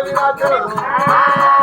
Ah!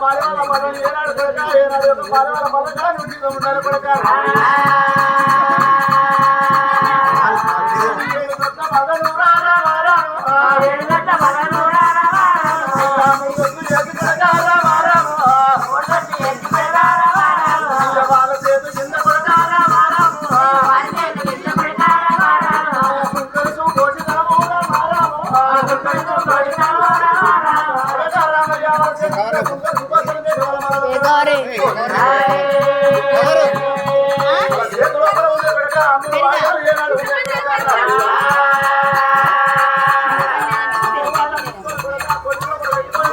పదవాల పదవి ఏనాడు కొడక ఏనాడు పదవాల పదకాలు ఉంటారు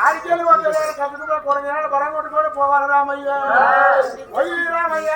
ఆరికేలు వందలు కప్పుతో కొన్ని జనాలు బలం కొట్టుకొని పోవాలి రామయ్య? రామయ్య